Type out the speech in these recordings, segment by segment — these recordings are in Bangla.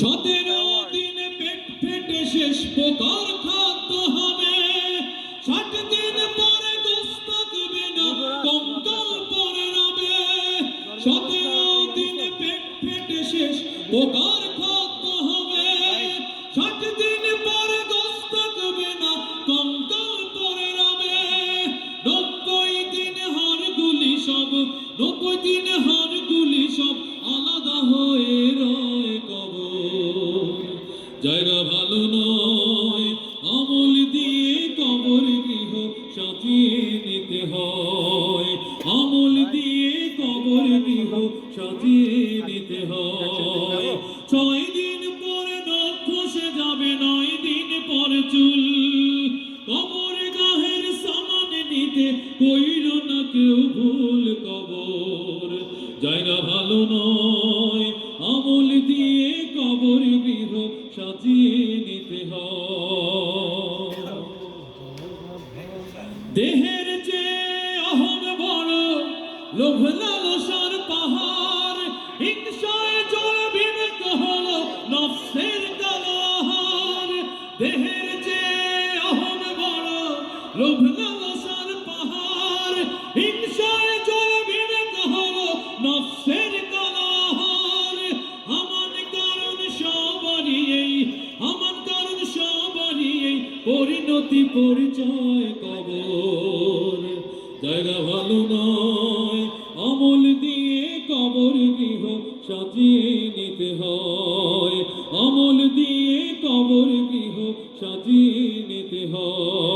সতেরো দিন পেট ফেটে শেষ পোকার খাদ্য হবে। ষাট দিন পরে দোষ থাকবে না, কঙ্কাল পরে রবে। সতেরো দিন পেট ফেটে শেষ প্রকার কবর গৃহ সাজিয়ে নিতে হয়। ছয় দিন পরে নখ খসে যাবে, নয় দিন পরে চুল। কবর গাহের সামান নিতে কইল না কেউ ভুল কবর। জায়গা ভালো নয়, আমল দিয়ে কবর গৃহ সাজিয়ে নিতে হয়। দেহের যে অহম বড়, লোভ লালসার লোভ পাহাড়, হিংসায় বিবেক হলো নফসের কালো আহার কারণ সবারই আমান কারণ সবারই পরিণতি পরিচয় কবর। জায়গা ভালো নয়, আমল দিয়ে কবর গৃহ সাজিয়ে নিতে হয়। আমল দিয়ে কবর গৃহ সাজিয়ে নিতে হয়।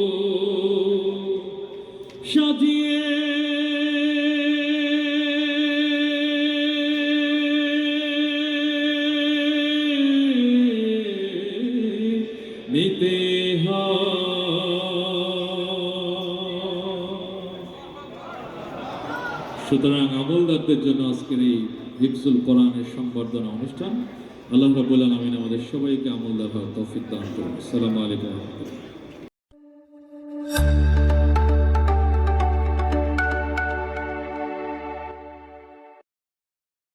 সাজিয়ে নিতে সুতরাং আমলদারদের জন্য আজকের এই হিফজুল কোরআনের সংবর্ধনা অনুষ্ঠান। আল্লাহ রাবুল আলমিন আমাদের সবাইকে আমলদার হওয়ার তৌফিক দান করুন। আসসালামু আলাইকুম